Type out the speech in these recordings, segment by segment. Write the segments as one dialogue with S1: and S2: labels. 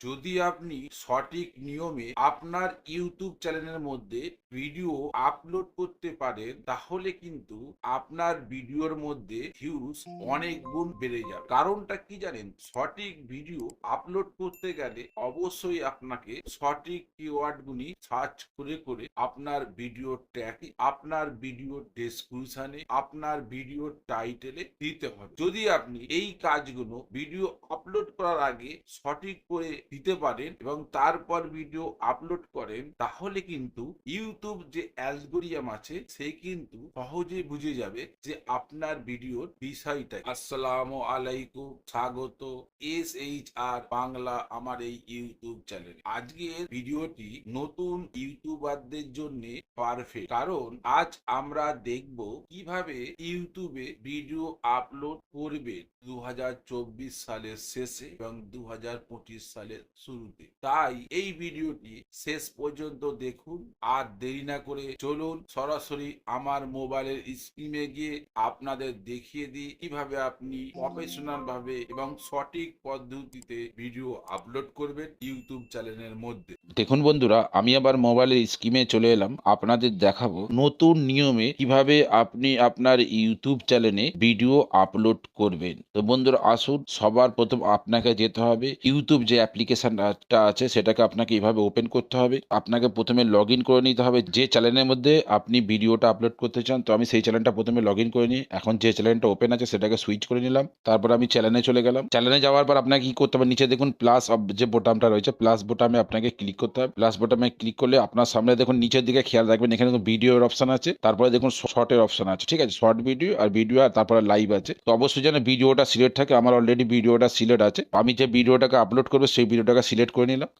S1: যদি আপনি সঠিক নিয়মে আপনার ইউটিউব চ্যানেলের মধ্যে ভিডিও আপলোড করতে পারেন, তাহলে কিন্তু আপনার ভিডিওর মধ্যে ভিউজ অনেক গুণ বেড়ে যাবে। কারণটা কি জানেন? সঠিক ভিডিও আপলোড করতে গেলে অবশ্যই আপনাকে সঠিক কিওয়ার্ড গুলি সার্চ করে করে আপনার ভিডিও ট্যাগ, আপনার ভিডিও ডেসক্রিপশনে আপনার ভিডিও টাইটেলে দিতে হবে। যদি আপনি এই কাজগুলো ভিডিও আপলোড করার আগে সঠিক করে দিতে পারেন এবং তারপর ভিডিও আপলোড করেন, তাহলে কিন্তু ইউটিউব যে অ্যালগোরিয়াম আছে, সে কিন্তু সহজে বুঝে যাবে যে আপনার ভিডিওর বিষয়টা। আসসালামু আলাইকুম, স্বাগত এস এইচ আর বাংলা আমার এই ইউটিউব চ্যানেল আজকের ভিডিওটি নতুন ইউটিউবারদের জন্য পারফেক্ট কারণ আজ আমরা দেখব কীভাবে ইউটিউবে ভিডিও আপলোড করবে দু হাজার চব্বিশ সালের শেষে এবং দু সালের শুরুতে। তাই এই ভিডিওটি শেষ পর্যন্ত দেখুন। আর দেরি না করে চলুন সরাসরি আমার মোবাইলের স্ক্রিনে গিয়ে আপনাদের দেখিয়ে দিই কীভাবে আপনি প্রফেশনাল ভাবে এবং সঠিক পদ্ধতিতে ভিডিও আপলোড করবেন ইউটিউব চ্যানেলের মধ্যে।
S2: দেখুন বন্ধুরা, আমি আবার মোবাইলের স্কিমে চলে এলাম। আপনাদের দেখাবো নতুন নিয়মে কীভাবে আপনি আপনার ইউটিউব চ্যানেলে ভিডিও আপলোড করবেন। তো বন্ধুরা, আসুন, সবার প্রথম আপনাকে যেতে হবে। ইউটিউব যে অ্যাপ্লিকেশনটা আছে, সেটাকে আপনাকে এইভাবে ওপেন করতে হবে। আপনাকে প্রথমে লগ করে নিতে হবে। যে চ্যানেলের মধ্যে আপনি ভিডিওটা আপলোড করতে চান, তো আমি সেই চ্যানেলটা প্রথমে লগ করে নিই এখন যে চ্যানেলটা ওপেন আছে, সেটাকে সুইচ করে নিলাম। তারপর আমি চ্যানেলে চলে গেলাম। চ্যানেলে যাওয়ার পর আপনাকে কি করতে হবে? নিচে দেখুন প্লাস যে বোটামটা রয়েছে প্লাস বোতামে আপনাকে ক্লিক করতে হবে। প্লাস বোতামে ক্লিক করলে আপনার সামনে দেখুন নিচের দিকে খেয়াল রাখবেন, এখানে দেখুন ভিডিওর অপশন আছে। তারপরে দেখুন শর্টের অপশন আছে, ঠিক আছে? শর্ট ভিডিও আর ভিডিও আর তারপরে লাইভ আছে। তো অবশ্যই যেন ভিডিওটা সিলেক্ট থাকে, আমার অলরেডি ভিডিওটা সিলেক্ট আছে। আমি যে ভিডিওটাকে আপলোড করব, সেই ভিডিওটাকে সিলেক্ট করে নিলাম।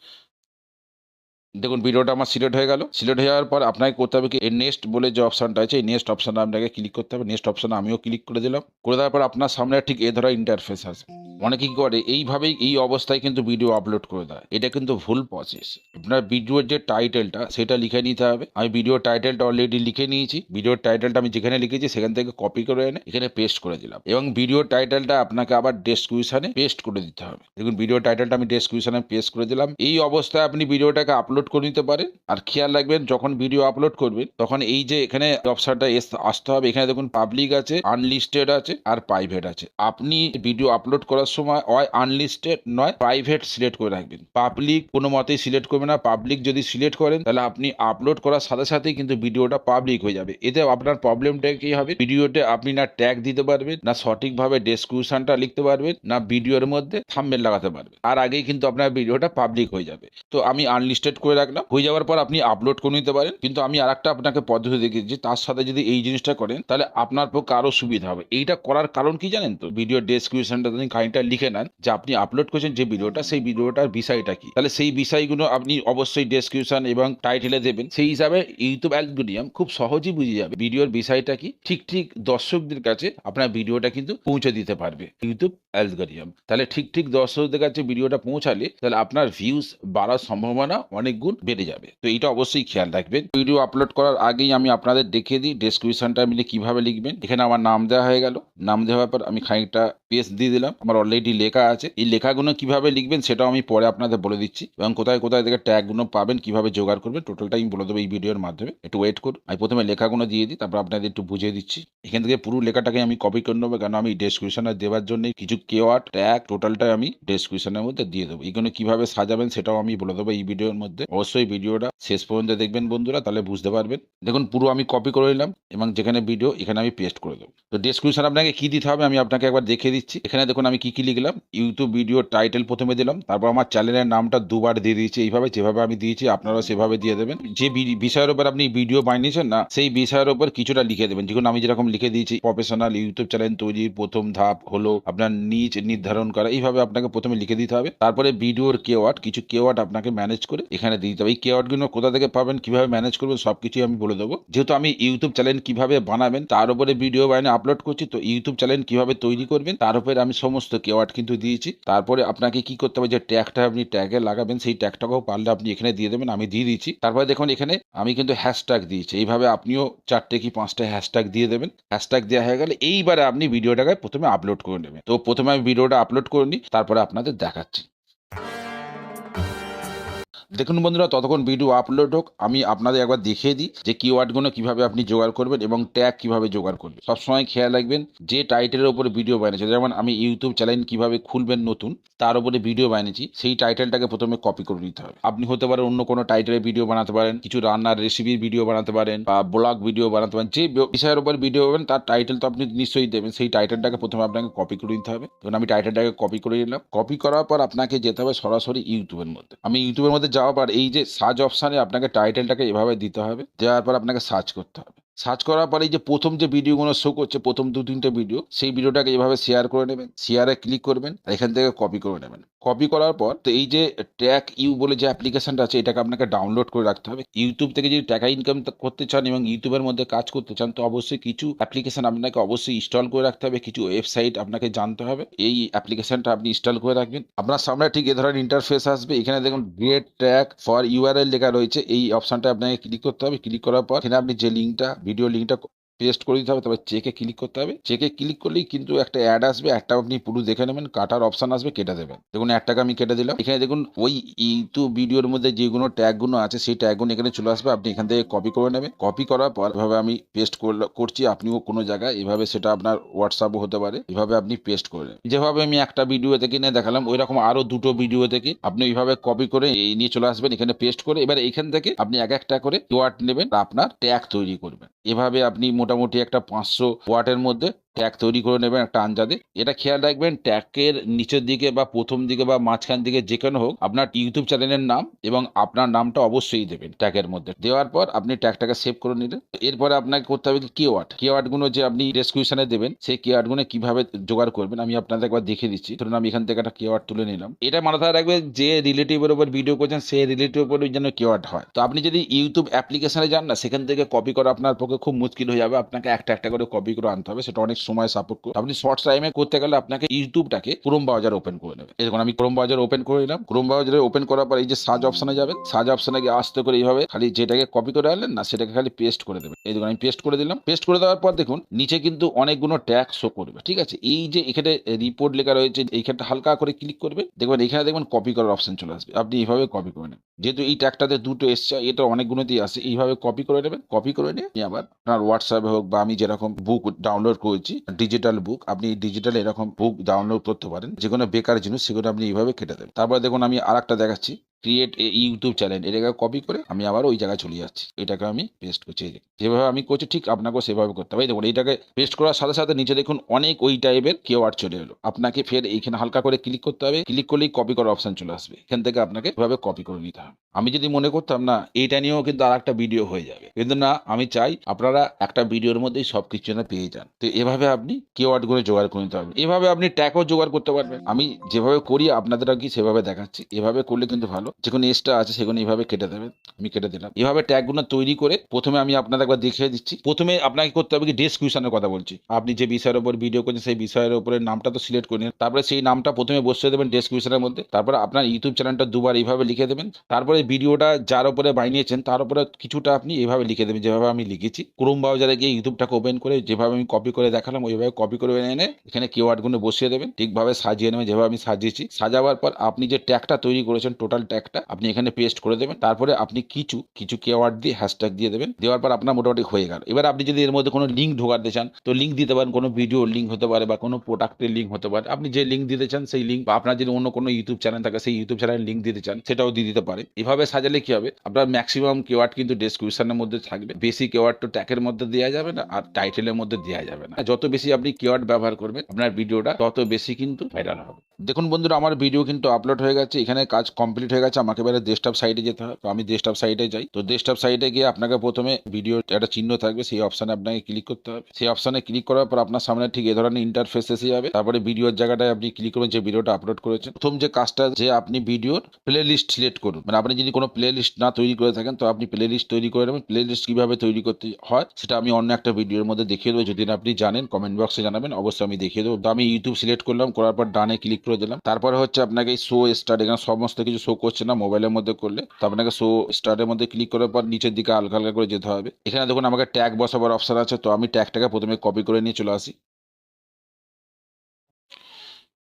S2: দেখুন, ভিডিওটা আমার সিলেক্ট হয়ে গেল। সিলেক্ট হয়ে যাওয়ার পর আপনাকে করতে হবে কি, এই নেক্সট বলে যে অপশানটা আছে, এই নেক্সট অপশনে আপনাকে ক্লিক করতে হবে। নেক্সট অপশনে আমিও ক্লিক করে দিলাম। করে দেওয়ার পর আপনার সামনে ঠিক এ ধরা ইন্টারফেস আছে। অনেকে কি করে, এইভাবেই এই অবস্থায় কিন্তু ভিডিও আপলোড করে দেয়। এটা কিন্তু ভুল প্রসেস আপনার ভিডিওর যে টাইটেলটা সেটা লিখে নিতে হবে। আমি ভিডিও টাইটেলটা অলরেডি লিখে নিয়েছি। ভিডিওর টাইটেলটা আমি যেখানে লিখেছি, সেখান থেকে কপি করে এনে এখানে পেস্ট করে দিলাম। এবং ভিডিও টাইটেলটা আপনাকে আবার ডেসক্রিপশনে পেস্ট করে দিতে হবে। দেখুন ভিডিও টাইটেলটা আমি ডেসক্রিপশনে পেস্ট করে দিলাম। এই অবস্থায় আপনি ভিডিওটাকে আপলোড করে নিতে পারেন। আর খেয়াল রাখবেন, যখন ভিডিও আপলোড করবেন, তখন এই যে এখানে অপশনটা আসতে হবে, এখানে দেখুন পাবলিক আছে আনলিস্টেড আছে, আর প্রাইভেট আছে। আপনি ভিডিও আপলোড করার সময় হয় আনলিস্টেড নয় প্রাইভেট সিলেক্ট করে রাখবেন। পাবলিক কোনো মতেই সিলেক্ট করবেন না। পাবলিক যদি সিলেক্ট করেন, তাহলে আপনি আপলোড করার সাথে সাথেই কিন্তু ভিডিওটা পাবলিক হয়ে যাবে। এতে আপনার প্রবলেমটা কি হবে? ভিডিওতে আপনি না ট্যাগ দিতে পারবেন, না সঠিকভাবে ডেসক্রিপশনটা লিখতে পারবেন, না ভিডিওর মধ্যে থাম্বেল লাগাতে পারবেন। আর আগেই কিন্তু আপনার ভিডিওটা পাবলিক হয়ে যাবে। তো আমি আনলিস্টেড করে রাখলাম। হয়ে যাওয়ার পর আপনি আপলোড করে নিতে পারেন। কিন্তু আমি আর একটা আপনাকে পদ্ধতি দেখিয়েছি তার সাথে যদি এই জিনিসটা করেন, তাহলে আপনার পক্ষে আরও সুবিধা হবে। এইটা করার কারণ কি জানেন তো? ভিডিও ডেসক্রিপশনটা আপনি খানিকটা লিখে নেন, যে আপনি আপলোড করছেন যে ভিডিওটা সেই ভিডিওটার বিষয়টা কি? তাহলে সেই বিষয়গুলো আপনি অবশ্যই ডেসক্রিপশন এবং টাইটেলে দেবেন। সেই হিসাবে ইউটিউব অ্যালগোরিয়াম খুব সহজেই বুঝে যাবে ভিডিওর বিষয়টা কি। ঠিক ঠিক দর্শকদের কাছে আপনার ভিডিওটা কিন্তু পৌঁছে দিতে পারবে ইউটিউব অ্যালগোরিয়াম তাহলে ঠিক ঠিক দর্শকদের কাছে ভিডিওটা পৌঁছালে, তাহলে আপনার ভিউজ বাড়ার সম্ভাবনা অনেক গুণ বেড়ে যাবে। তো এটা অবশ্যই খেয়াল রাখবেন। ভিডিও আপলোড করার আগেই আমি আপনাদের দেখিয়ে দিই ডেসক্রিপশনটা মিলে কীভাবে লিখবেন। এখানে আমার নাম দেওয়া হয়ে গেল। নাম দেওয়ার পর আমি খানিকটা পেজ দিয়ে দিলাম। আমার অলরেডি লেখা আছে। এই লেখাগুলো কীভাবে লিখবেন সেটাও আমি পরে আপনাদের বলে দিচ্ছি এবং কোথায় কোথায় থেকে ট্যাগগুলো পাবেন, কীভাবে জোগাড় করবেন টোটালটা আমি বলে দেবো এই ভিডিওর মাধ্যমে। একটু ওয়েট করুন। আমি প্রথমে লেখাগুলো দিয়ে দিই, তারপর আপনাদের একটু বুঝিয়ে দিচ্ছি। এখান থেকে পুরো লেখাটাকে আমি কপি করে নেব কেন আমি ডেসক্রিপশনে দেওয়ার জন্য কিছু কেওয়ার্ড ট্যাগ টোটালটাই আমি ডেসক্রিপশনের মধ্যে দিয়ে দেবো। এগুলো কীভাবে সাজাবেন সেটাও আমি বলে দেবো এই ভিডিওর মধ্যে। অবশ্যই ভিডিওটা শেষ পর্যন্ত দেখবেন বন্ধুরা, তাহলে বুঝতে পারবেন। দেখুন, পুরো আমি কপি করে নিলাম এবং যেখানে ভিডিও এখানে আমি পেস্ট করে দেবো। তো ডেসক্রিপশন আপনাকে কি দিতে হবে আমি আপনাকে একবার দেখিয়ে দিচ্ছি। এখানে দেখুন, আমি কি কি লিখলাম? ইউটিউব ভিডিও টাইটেল প্রথমে দিলাম, তারপর আমার চ্যানেলের নামটা দুবার দিয়ে দিয়েছি। এইভাবে যেভাবে আমি দিয়েছি আপনারা সেভাবে দিয়ে দেবেন। যে বিষয়ের উপর আপনি ভিডিও বানিয়েছেন না, সেই বিষয়ের উপর কিছুটা লিখে দেবেন। যেমন আমি যেরকম লিখে দিয়েছি প্রফেশনাল ইউটিউব চ্যানেল তৈরির প্রথম ধাপ হলো আপনার নিচ নির্ধারণ করা। এইভাবে আপনাকে প্রথমে লিখে দিতে হবে। তারপরে ভিডিওর কেওয়ার্ড কিছু কেওয়ার্ড আপনাকে ম্যানেজ করে এখানে দিয়ে দিতে হবে। এই কে কেওয়ার্ডগুলো কোথা থেকে পাবেন, কীভাবে ম্যানেজ করবেন সব কিছুই আমি বলে দেবো। যেহেতু আমি ইউটিউব চ্যানেল কীভাবে বানাবেন, তার উপরে ভিডিও বানিয়ে আপলোড করছি, তো ইউটিউব চ্যানেল কীভাবে তৈরি করবেন, তার উপরে আমি সমস্ত কেওয়ার্ড কিন্তু দিয়েছি। তারপরে আপনাকে কি করতে হবে, যে ট্যাগটা আপনি ট্যাগে লাগাবেন, সেই ট্যাগটাকেও পারলে আপনি এখানে দিয়ে দেবেন, আমি দিয়ে দিচ্ছি তারপরে দেখুন, এখানে আমি কিন্তু হ্যাশট্যাগ দিয়েছি। এইভাবে আপনিও চারটে কি পাঁচটা হ্যাশট্যাগ দিয়ে দেবেন। হ্যাশট্যাগ দেওয়া হয়ে গেলে এইবারে আপনি ভিডিওটাকে প্রথমে আপলোড করে নেবেন। তো প্রথমে আমি ভিডিওটা আপলোড করে নিই, তারপরে আপনাদের দেখাচ্ছি। দেখুন বন্ধুরা, ততক্ষণ ভিডিও আপলোড হোক, আমি আপনাদের একবার দেখিয়ে দিই যে কিওয়ার্ডগুলো কীভাবে আপনি জোগাড় করবেন এবং ট্যাগ কীভাবে জোগাড় করবেন। সবসময় খেয়াল রাখবেন যে টাইটেলের উপরে ভিডিও বানিয়েছে। যেমন আমি ইউটিউব চ্যানেল কীভাবে খুলবেন নতুন, তার উপরে ভিডিও বানিয়েছি, সেই টাইটেলটাকে প্রথমে কপি করে নিতে হবে। আপনি হতে পারেন অন্য কোনো টাইটেলের ভিডিও বানাতে পারেন, কিছু রান্নার রেসিপির ভিডিও বানাতে পারেন বা ব্লগ ভিডিও বানাতে পারেন, যে বিষয়ের উপর ভিডিও হবেন তার টাইটেল তো আপনি নিশ্চয়ই দেবেন। সেই টাইটেলটাকে প্রথমে আপনাকে কপি করে নিতে হবে। তখন আমি টাইটেলটাকে কপি করে নিলাম। কপি করার পর আপনাকে যেতে হবে সরাসরি ইউটিউবের মধ্যে। আমি ইউটিউবের মধ্যে যাওয়ার পর এই যে সার্চ অপশানে আপনাকে টাইটেলটাকে এভাবে দিতে হবে, দেওয়ার পর আপনাকে সার্চ করতে হবে। সার্চ করার পরে যে প্রথম যে ভিডিওগুলো শো করছে, প্রথম দু, তিনটে ভিডিও সেই ভিডিওটাকে এভাবে শেয়ার করে নেবেন শেয়ারে ক্লিক করবেন এখান থেকে কপি করে নেবেন। কপি করার পর, তো এই যে ট্র্যাক ইউ বলে যে অ্যাপ্লিকেশনটা আছে, এটাকে আপনাকে ডাউনলোড করে রাখতে হবে। ইউটিউব থেকে যদি টাকা ইনকাম করতে চান এবং ইউটিউবের মধ্যে কাজ করতে চান, তো অবশ্যই কিছু অ্যাপ্লিকেশন আপনাকে অবশ্যই ইনস্টল করে রাখতে হবে, কিছু ওয়েবসাইট আপনাকে জানতে হবে। এই অ্যাপ্লিকেশনটা আপনি ইনস্টল করে রাখবেন। আপনার সামনে ঠিক এ ধরনের ইন্টারফেস আসবে। এখানে দেখুন গ্রেট ট্র্যাক ফর ইউআরএল লেখা রয়েছে। এই অপশনটা আপনাকে ক্লিক করতে হবে। ক্লিক করার পর, এখানে আপনি যে লিঙ্কটা ভিডিও লিঙ্কটা পেস্ট করে দিতে হবে তবে চেকে ক্লিক করতে হবে। চেকে ক্লিক করলেই কিন্তু একটা অ্যাড আসবে একটা আপনি পুরো দেখে নেবেন, কাটার অপশন আসবে, কেটে দেবেন। দেখুন একটাকে আমি কেটে দিলাম। এখানে দেখুন ওই ইউটিউব ভিডিওর মধ্যে যেগুলো ট্যাগগুলো আছে, সেই ট্যাগগুলো এখানে চলে আসবে। আপনি এখান থেকে কপি করে নেবেন। কপি করার পর এভাবে আমি পেস্ট করছি, আপনিও কোনো জায়গায় এভাবে সেটা আপনার হোয়াটসঅ্যাপও হতে পারে। এভাবে আপনি পেস্ট করে। যেভাবে আমি একটা ভিডিও থেকে নিয়ে দেখালাম ওই রকম আরও দুটো ভিডিও থেকে আপনি এইভাবে কপি করে এই নিয়ে চলে আসবেন, এখানে পেস্ট করে। এবার এখান থেকে আপনি এক একটা করে ওয়ার্ড নেবেন, আপনার ট্যাগ তৈরি করবেন। এভাবে আপনি মোটামুটি একটা পাঁচশো ওয়াটের মধ্যে ট্যাগ তৈরি করে নেবেন একটা আঞ্জাদে। এটা খেয়াল রাখবেন, ট্যাগের নিচের দিকে বা প্রথম দিকে বা মাঝখান দিকে যেখানে হোক আপনার ইউটিউব চ্যানেলের নাম এবং আপনার নামটা অবশ্যই দেবেন ট্যাগের মধ্যে। দেওয়ার পর আপনি ট্যাগটাকে সেভ করে নিলেন। এরপরে আপনাকে করতে হবে কিওয়ার্ড কিওয়ার্ডগুলো যে আপনি ডেসক্রিপশনে দেবেন, সেই কিওয়ার্ডগুলো কীভাবে জোগাড় করবেন আমি আপনাদের একবার দেখে দিচ্ছি। ধরুন আমি এখান থেকে একটা কিওয়ার্ড তুলে নিলাম। এটা মাথায় রাখবেন যে রিলেটিভের উপর ভিডিও করছেন, সেই রিলেটিভ উপর যেন কিওয়ার্ড হয়। তো আপনি যদি ইউটিউব অ্যাপ্লিকেশনে যান না, সেখান থেকে কপি করা আপনার পক্ষে খুব মুশকিল হয়ে যাবে। আপনাকে একটা একটা করে কপি করে আনতে হবে, সেটা অনেক সময় সাপোর্ট করে আপনি শর্ট টাইমে করতে গেলে আপনাকে ইউটিউবটাকে ক্রোম ব্রাউজার ওপেন করে নেবে। এরকম আমি ক্রোম ব্রাউজার ওপেন করে নিলাম। ক্রোম ব্রাউজারে ওপেন করার পর এই যে সার্চ অপশনে যাবেন সার্চ অপশনে গিয়ে আসতে করে এইভাবে খালি যেটাকে কপি করে আনলেন না, সেটাকে খালি পেস্ট করে দেবেন। এই দেখুন, আমি পেস্ট করে দিলাম। পেস্ট করে দেওয়ার পর দেখুন, নিচে কিন্তু অনেকগুলো ট্যাগ শো করবে, ঠিক আছে? এই যে এখানে রিপোর্ট লেখা রয়েছে, এইখানটা হালকা করে ক্লিক করবে। দেখবেন, এখানে দেখবেন কপি করার অপশন চলে আসবে। আপনি এইভাবে কপি করে নেবেন। যেহেতু এই ট্যাগটাতে দুটো এসছে এটা অনেকগুলোতেই আসে এইভাবে কপি করে নেবেন। কপি করে নিয়ে আবার আপনার হোয়াটসঅ্যাপে হোক বা আমি যেরকম বুক ডাউনলোড করেছি ডিজিটাল বুক আপনি ডিজিটাল এরকম বুক ডাউনলোড করতে পারেন যে কোনো বেকার জিনিস সেগুলো আপনি এইভাবে কেটে দেবেন। তারপরে দেখুন আমি আর একটা দেখাচ্ছি। ক্রিয়েট ইউটিউব চ্যানেল এটাকে কপি করে আমি আবার ওই জায়গায় চলে যাচ্ছি। এটাকে আমি পেস্ট করছি। যেভাবে আমি করছি, ঠিক আপনাকেও সেভাবে করতে হবে। দেখুন এইটাকে পেস্ট করার সাথে সাথে নিচে দেখুন, অনেক ওই টাইপের কেওয়ার্ড চলে এলো। আপনাকে ফের এইখানে হালকা করে ক্লিক করতে হবে। ক্লিক করলেই কপি করার অপশন চলে আসবে। এখান থেকে আপনাকে এভাবে কপি করে নিতে হবে। আমি যদি মনে করতাম, না এইটা নিয়েও কিন্তু আর একটা ভিডিও হয়ে যাবে। কিন্তু না, আমি চাই আপনারা একটা ভিডিওর মধ্যেই সব কিছু যেন পেয়ে যান। তো এভাবে আপনি কেওয়ার্ডগুলো জোগাড় করে নিতে হবে। এভাবে আপনি ট্যাগও জোগাড় করতে পারবেন। আমি যেভাবে করি আপনাদের আর কি সেভাবে দেখাচ্ছি। এভাবে করলে কিন্তু ভালো যে কোনো এক্সট্রা আছে সেগুলো এইভাবে কেটে দেবেন আমি কেটে দিলাম। এভাবে ট্যাগগুলো তৈরি করে প্রথমে আমি আপনাদের একবার দেখিয়ে দিচ্ছি। প্রথমে আপনাকে করতে হবে কি ডেসক্রিপশনের কথা বলছি। আপনি যে বিষয়ের উপর ভিডিও করছেন, সেই বিষয়ের উপরে নামটা তো সিলেক্ট করে নিন। তারপরে সেই নামটা প্রথমে বসিয়ে দেবেন ডেসক্রিপশনের মধ্যে। তারপরে আপনার ইউটিউব চ্যানেলটা দুবার এইভাবে লিখে দেবেন। তারপরে ভিডিওটা যার উপরে বানিয়েছেন, তার উপরে কিছুটা আপনি এইভাবে লিখে দেবেন, যেভাবে আমি লিখেছি। ক্রোম ব্রাউজারে গিয়ে ইউটিউবটাকে ওপেন করে যেভাবে আমি কপি করে দেখালাম, ওইভাবে কপি করে এনে এখানে কিওয়ার্ডগুলো বসিয়ে দেবেন। ঠিকভাবে সাজিয়ে নেবেন, যেভাবে আমি সাজিয়েছি। সাজাবার পর আপনি যে ট্যাগটা তৈরি করেছেন টোটাল ট্যাগটা আপনি এখানে পেস্ট করে দেবেন, তারপরে আপনি কিছু কিছু কেওয়ার্ড দিয়ে হ্যাশট্যাগ দিয়ে দেবেন, দেওয়ার পর আপনার মোটামুটি হয়ে গেল। এবার আপনি যদি এর মধ্যে কোনো লিঙ্ক ঢোকাতে চান, তো লিঙ্ক দিতে পারেন, কোনো ভিডিও লিঙ্ক হতে পারে বা কোনো প্রোডাক্টের লিঙ্ক হতে পারে। আপনি যে লিঙ্ক দিতে চান, সেই লিঙ্ক বা আপনার যদি অন্য কোনো ইউটিউব চ্যানেল থাকে, সেই ইউটিউব চ্যানেলের লিঙ্ক দিতে চান, সেটাও দিয়ে দিতে পারে। এভাবে সাজালে কি হবে? আপনার ম্যাক্সিমাম কেওয়ার্ড কিন্তু ডেসক্রিপশনের মধ্যে থাকবে। বেশি কেওয়ার্ড তো ট্যাগের মধ্যে দেওয়া যাবে না, আর টাইটেলের মধ্যে দেওয়া যাবে না। যত বেশি আপনি কেওয়ার্ড ব্যবহার করবেন, আপনার ভিডিওটা তত বেশি কিন্তু ভাইরাল হবে। দেখুন বন্ধুরা, আমার ভিডিও কিন্তু আপলোড হয়ে গেছে, এখানে কাজ কমপ্লিট হয়ে গেছে। আমাকে এবারে ডেস্কটপ সাইডে যেতে হবে তো আমি ডেস্কটপ সাইডে যাই। তো ডেস্কটপ সাইডে গিয়ে আপনাকে প্রথমে ভিডিও একটা চিহ্ন থাকবে, সেই অপশানে আপনাকে ক্লিক করতে হবে। সেই অপশানে ক্লিক করার পর আপনার সামনে ঠিক এ ধরনের ইন্টারফেস এসে যাবে। তারপরে ভিডিওর জায়গাটায় আপনি ক্লিক করবেন, যে ভিডিওটা আপলোড করেছেন। প্রথম যে কাজটা, যে আপনি ভিডিওর প্লে লিস্ট সিলেক্ট করুন। মানে আপনি যদি কোনো প্লে লিস্ট না তৈরি করে থাকেন, তো আপনি প্লে লিস্ট তৈরি করে নেবেন। প্লে লিস্ট কীভাবে তৈরি করতে হয়, সেটা আমি অন্য একটা ভিডিওর মধ্যে দেখিয়ে দেবো। যদি আপনি জানেন কমেন্ট বক্সে জানাবেন, অবশ্যই আমি দেখিয়ে দেবো। তো আমি ইউটিউব সিলেক্ট করলাম, করার পর ডানে ক্লিক করে দিলাম। তারপরে হচ্ছে আপনাকে শো স্টার এখানে সমস্ত কিছু শো করছে। না মোবাইলের মধ্যে করলে, তো আপনাকে শো স্টারের মধ্যে ক্লিক করার পর নিচের দিকে হালকা হালকা করে যেতে হবে। এখানে দেখুন আমাকে ট্যাগ বসাবার অপশান আছে, তো আমি ট্যাগটাকে প্রথমে কপি করে নিয়ে চলে আসি।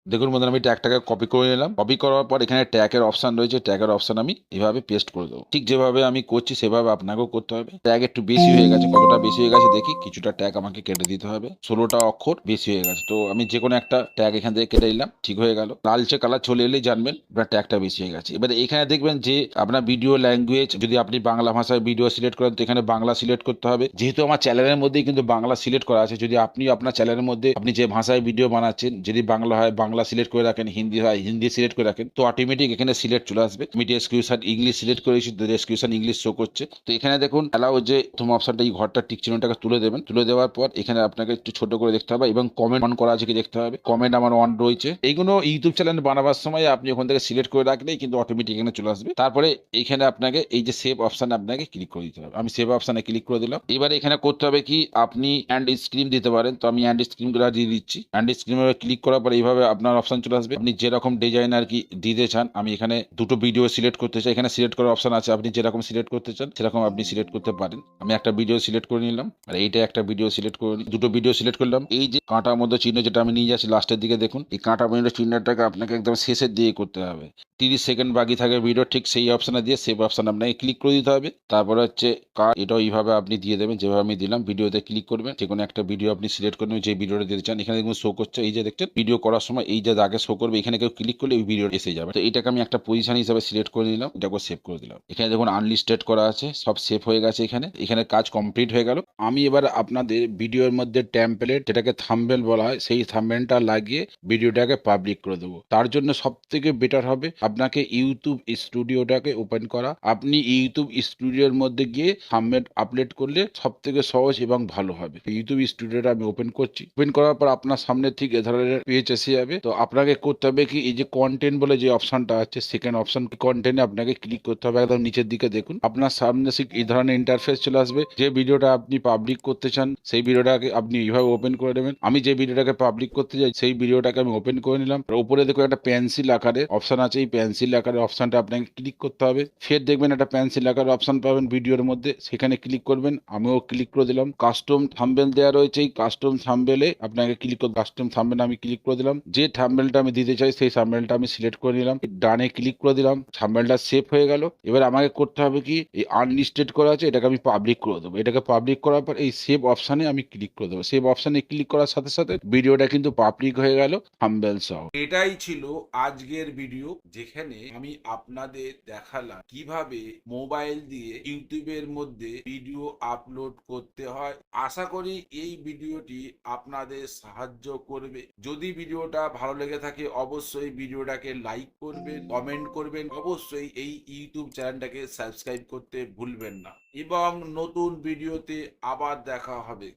S2: দেখুন বন্ধুরা, আমি ট্যাগটাকে কপি করে নিলাম। কপি করার পর এখানে ট্যাগের অপশন রয়েছে। ট্যাগের অপশান আমি এভাবে পেস্ট করে দেবো। ঠিক যেভাবে আমি করছি, সেভাবে আপনাকেও করতে হবে। ট্যাগ একটু বেশি হয়ে গেছে। কতটা বেশি হয়ে গেছে দেখি। কিছুটা ট্যাগ আমাকে কেটে দিতে হবে। ষোলোটা অক্ষর বেশি হয়ে গেছে। তো আমি যে কোনো একটা ট্যাগ এখান থেকে কেটে নিলাম। ঠিক হয়ে গেল। লালচে কালার চলে এলেই জানবেন আপনার ট্যাগটা বেশি হয়ে গেছে। এবারে এখানে দেখবেন যে আপনার ভিডিও ল্যাঙ্গুয়েজ যদি আপনি বাংলা ভাষায় ভিডিও সিলেক্ট করেন, তো এখানে বাংলা সিলেক্ট করতে হবে। যেহেতু আমার চ্যানেলের মধ্যেই কিন্তু বাংলা সিলেক্ট করা আছে, যদি আপনি আপনার চ্যানেলের মধ্যে আপনি যে ভাষায় ভিডিও বানাচ্ছেন, যদি বাংলা হয়, বাংলা সিলেক্ট করে রাখেন, হিন্দি হয় হিন্দি সিলেক্ট করে রাখেন, তো অটোমেটিক এখানে সিলেক্ট চলে আসবে। আমি ডেসক্রিপশন ইংলিশ সিলেক্ট করেছি ডেসক্রিপশন ইংলিশ শো করছে। তো এখানে দেখুন অ্যালাউ যে প্রথম অপশনটা এই ঘরটা টিক চিহ্নটাকে তুলে দেবেন। তুলে দেওয়ার পর এখানে আপনাকে একটু ছোট করে দেখতে হবে এবং কমেন্ট অন করা আছে কি দেখতে হবে। কমেন্ট আমার অন রয়েছে। এইগুলো ইউটিউব চ্যানেল বানাবার সময় আপনি ওখান থেকে সিলেক্ট করে রাখলেই কিন্তু অটোমেটিক এখানে চলে আসবে। তারপরে এখানে আপনাকে এই যে সেভ অপশানে আপনাকে ক্লিক করে দিতে হবে। আমি সেভ অপশানে ক্লিক করে দিলাম। এবারে এখানে করতে হবে কি, আপনি অ্যান্ড স্ক্রিন দিতে পারেন। তো আমি অ্যান্ড স্ক্রিনগুলো দিয়ে দিচ্ছি। অ্যান্ড স্ক্রিনে ক্লিক করার পর এইভাবে আপনার অপশন চলে আসবে। আপনি যেরকম ডিজাইন আর কি দিতে চান, আমি এখানে দুটো ভিডিও সিলেক্ট করতে চাই। এখানে সিলেক্ট করার অপশন আছে, আপনি যেরকম সিলেক্ট করতে চান, সেরকম আপনি সিলেক্ট করতে পারেন। আমি একটা ভিডিও সিলেক্ট করে নিলাম, আর এইটা একটা ভিডিও সিলেক্ট করে। দুটো ভিডিও সিলেক্ট করলাম। এই যে কাঁটার মধ্যে চিহ্ন যেটা আমি নিয়ে যাচ্ছি লাস্টের দিকে দেখুন, এই কাঁটা মধ্যে চিহ্নটাকে আপনাকে একদম শেষের দিকে করতে হবে। তিরিশ সেকেন্ড বাকি থাকে ভিডিও ঠিক সেই অপশানে দিয়ে সেভ অপশান আপনাকে ক্লিক করে দিতে হবে। তারপরে হচ্ছে কার এটা এইভাবে আপনি দিয়ে দেবেন, যেভাবে আমি দিলাম ভিডিওতে ক্লিক করবেন। যে কোনো একটা ভিডিও আপনি সিলেক্ট করবেন যে ভিডিওটা দিতে চান, এখানে দেখুন শো করছে। এই যে দেখছেন ভিডিও করার সময় এই যে দাগে শো করবে, এখানে কেউ ক্লিক করলে ওই ভিডিও এসে যাবে। তো এটাকে আমি একটা পজিশন হিসাবে সিলেক্ট করে নিলাম এটাকে সেভ করে দিলাম। এখানে দেখুন আনলিস্টেড করা আছে, সব সেভ হয়ে গেছে এখানে। এখানে কাজ কমপ্লিট হয়ে গেল। আমি এবার আপনাদের ভিডিওর মধ্যে টেমপ্লেট যেটাকে থাম্বেল বলা হয়, সেই থাম্বেলটা লাগিয়ে ভিডিওটাকে পাবলিক করে দেবো। তার জন্য সব থেকে বেটার হবে আপনাকে ইউটিউব স্টুডিওটাকে ওপেন করা। আপনি ইউটিউব স্টুডিওর মধ্যে গিয়ে থাম্বেল আপলোড করলে সব থেকে সহজ এবং ভালো হবে। ইউটিউব স্টুডিওটা আমি ওপেন করছি। ওপেন করার পর আপনার সামনে ঠিক এ ধরনের পেজ এসে যাবে। তো আপনাকে করতে হবে কি, এই যে কন্টেন্ট বলে যে অপশনটা আছে সেকেন্ড অপশন কন্টেন্টে আপনাকে ক্লিক করতে হবে একদম নিচের দিকে দেখুন। আপনার সামনে এই ধরনের ইন্টারফেস চলে আসবে। যে ভিডিওটা আপনি পাবলিক করতে চান, সেই ভিডিওটাকে আপনি এইভাবে ওপেন করে নেবেন। আমি যে ভিডিওটাকে পাবলিক করতে চাই, সেই ভিডিওটাকে আমি ওপেন করে নিলাম। উপরে দেখুন একটা পেন্সিল আকারে অপশন আছে। এই পেন্সিল আকারের অপশনটা আপনাকে ক্লিক করতে হবে। ফের দেখবেন একটা পেন্সিল আকারের অপশন পাবেন ভিডিওর মধ্যে। সেখানে ক্লিক করবেন। আমিও ক্লিক করে দিলাম। কাস্টম থাম্বেল দেওয়া রয়েছে। এই কাস্টম থাম্বেলে আপনাকে ক্লিক করে কাস্টম থাম্বেল আমি ক্লিক করে দিলাম। যে থাম্বেলটা আমি দিতে চাই, সেই থাম্বেলটা আমি সিলেক্ট করে নিলাম, ডানে ক্লিক করে দিলাম থাম্বেলটা সেভ হয়ে গেল। এবার আমাকে করতে হবে কি, এই আনলিস্টেড করা আছে, এটাকে আমি পাবলিক করে দেবো। এটাকে পাবলিক করার পর এই সেভ অপশনে আমি ক্লিক করে দেবো। সেভ অপশনে ক্লিক করার সাথে সাথে ভিডিওটা কিন্তু পাবলিক হয়ে গেল থাম্বেল সহ।
S1: এটাই ছিল আজকের ভিডিও যেখানে আমি আপনাদের দেখালাম কীভাবে মোবাইল দিয়ে ইউটিউবের মধ্যে ভিডিও আপলোড করতে হয়। আশা করি এই ভিডিওটি আপনাদের সাহায্য করবে। যদি ভিডিওটা ভালো লেগে থাকে, অবশ্যই ভিডিওটাকে লাইক করবেন কমেন্ট করবেন, অবশ্যই এই ইউটিউব চ্যানেলটাকে সাবস্ক্রাইব করতে ভুলবেন না। এবং নতুন ভিডিওতে আবার দেখা হবে।